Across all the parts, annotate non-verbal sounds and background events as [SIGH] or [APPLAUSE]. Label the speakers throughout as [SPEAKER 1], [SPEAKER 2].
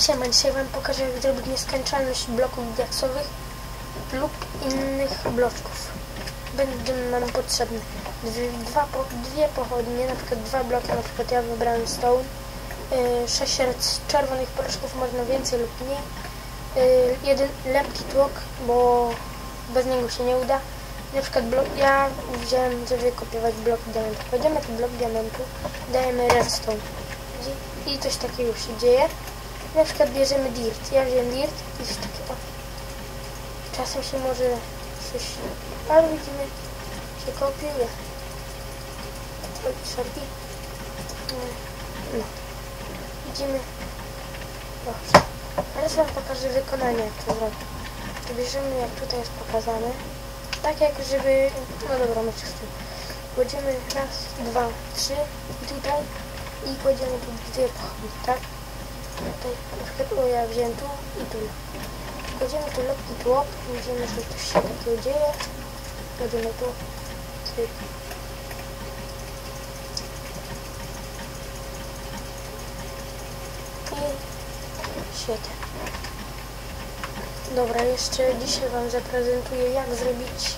[SPEAKER 1] Siema, dzisiaj wam pokażę jak zrobić nieskończoność bloków diaksowych lub innych bloczków. Będą nam potrzebne dwie, dwa, dwie pochodnie, na przykład dwa bloki, na przykład ja wybrałem stone, yy, sześć raz czerwonych proszków, można więcej lub mniej, yy, jeden lepki tłok, bo bez niego się nie uda. Na przykład blok, ja wziąłem, żeby kopiować blok diamentu. Kładziemy tu blok diamentu, dajemy redstone i coś takiego się dzieje. Na przykład bierzemy dirt. Ja wziąłem dirt i coś takiego. Czasem się może coś... Ale widzimy, się kopiuje. No. Widzimy. Dobrze. Teraz wam pokażę wykonanie, jak to zrobić. To bierzemy, jak tutaj jest pokazane. Tak jak żeby... No dobra, my z tym. Kładziemy raz, dwa, trzy i tutaj i kładziemy tu dwie tak? Tutaj ja wziąłem tu i tu. Kładziemy tu lekki tłok, widzimy, że coś się takiego dzieje. Kładziemy tu, cyk. I świetnie. Dobra, jeszcze dzisiaj Wam zaprezentuję jak zrobić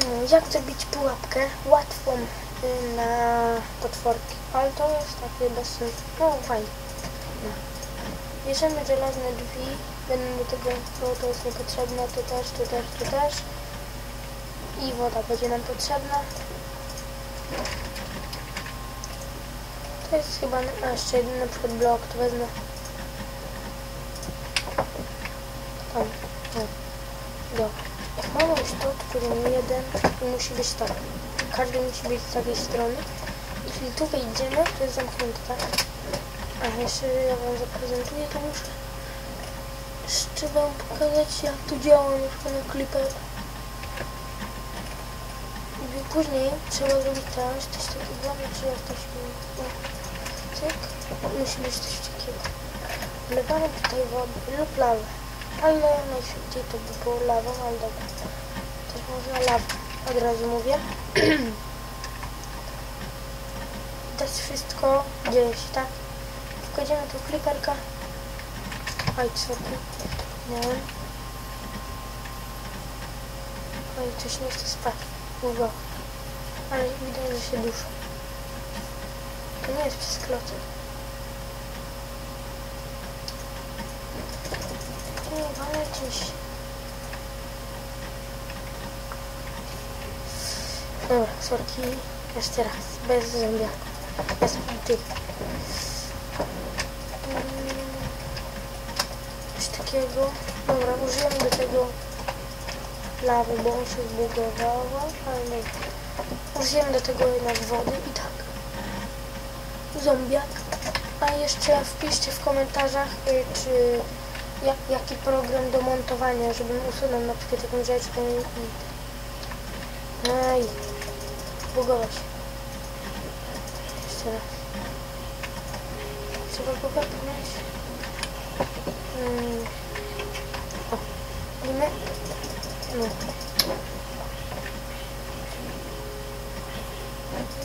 [SPEAKER 1] Hmm, jak zrobić pułapkę łatwą na potworki, ale to jest takie sensu. No fajnie. No. Bierzemy żelazne drzwi, będą do tego, no to jest niepotrzebne, to też, to też, to też. I woda będzie nam potrzebna. To jest chyba, jeszcze jeden na przykład blok, to wezmę. Tam, już to, który jeden musi być tak. Każdy musi być z takiej strony. Jeśli tu wejdziemy, to jest zamknięte, tak? A jeszcze ja wam zaprezentuję, to muszę jeszcze wam pokazać jak to działa na przykład na Clipper. I później trzeba zrobić coś, takiego, czy jak to się cyk, musi być coś takiego. Wlewamy tutaj wodę lub lawę. Ale najszybciej to by było lawą, ale dobra. Też można lawę, od razu mówię. [CLEARS THROAT] To jest wszystko dzieje się, tak? Wkładziemy tu kliperka. Oj, sorki. Miałem. Oj, coś nie chce spać. Długo. Ale widać, że się duszą. To nie jest przez klocek. Nie, ale gdzieś. Dobra, sorki. Jeszcze raz. Bez zombiaków. Bez tych. Mm, Coś takiego. Dobra, użyłem do tego lawy, bo on się zbugowała, ale nie. Użyłem do tego jednak wody i tak. Zombiak. A jeszcze wpiszcie w komentarzach, y, czy jak, jaki program do montowania, żebym usunął na przykład jakąś rzecz i... No i... Bugować. Jeszcze raz. Trzeba go wepchnąć. Mm. O, widzimy? No.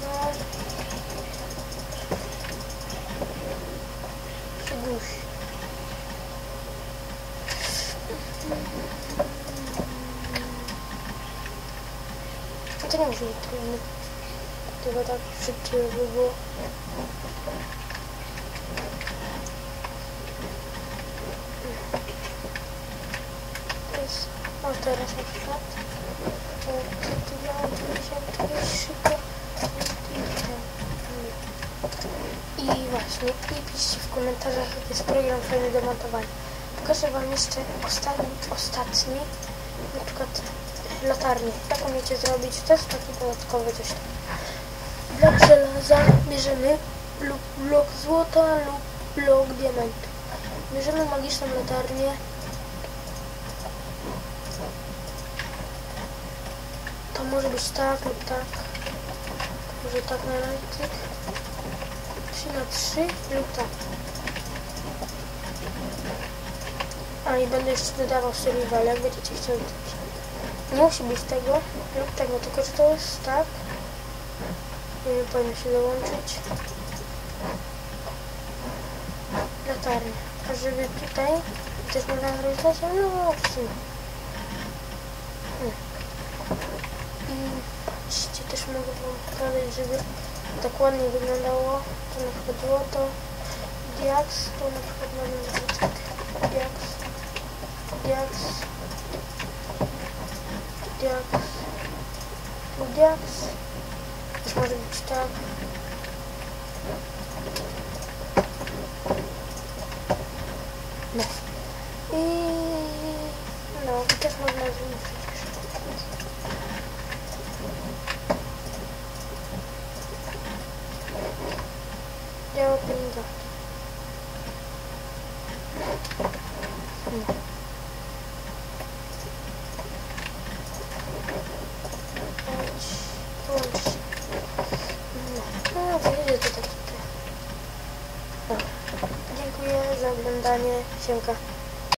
[SPEAKER 1] No. Się dusi. No to nie musi być trudne. Tylko tak szybciej by było. O, teraz na przykład. Miało być jakieś szybko. I właśnie, i piszcie w komentarzach, jaki jest program fajny do montowania. Pokażę Wam jeszcze ostatni, ostatni na przykład latarnię. Jak umiecie zrobić? To jest taki dodatkowy coś tam. Blok żelaza bierzemy lub blok złota lub blok diamentu. Bierzemy magiczną latarnię. To może być tak lub tak. Może tak na razie. 3 na 3 lub tak. A i będę jeszcze dodawał survival, jak będziecie chcieli. Musi być tego lub tego, tylko że to jest tak. Nie powinno się dołączyć. latarnię. A żeby tutaj też można zrealizować, no w sumie. Hmm. I patrzcie, też mogę wam pokazać, żeby tak ładnie wyglądało, to na przykład złoto, diaks, to na przykład mamy zrobić tak, diaks, diaks, diaks, tu diaks, też może być tak, no. I no, i też można zrobić przecież. Działa pieniądze. No. Chodź, włącz się. No, no wyjdzie to tak tutaj. Dobra. Dziękuję za oglądanie. Siemka.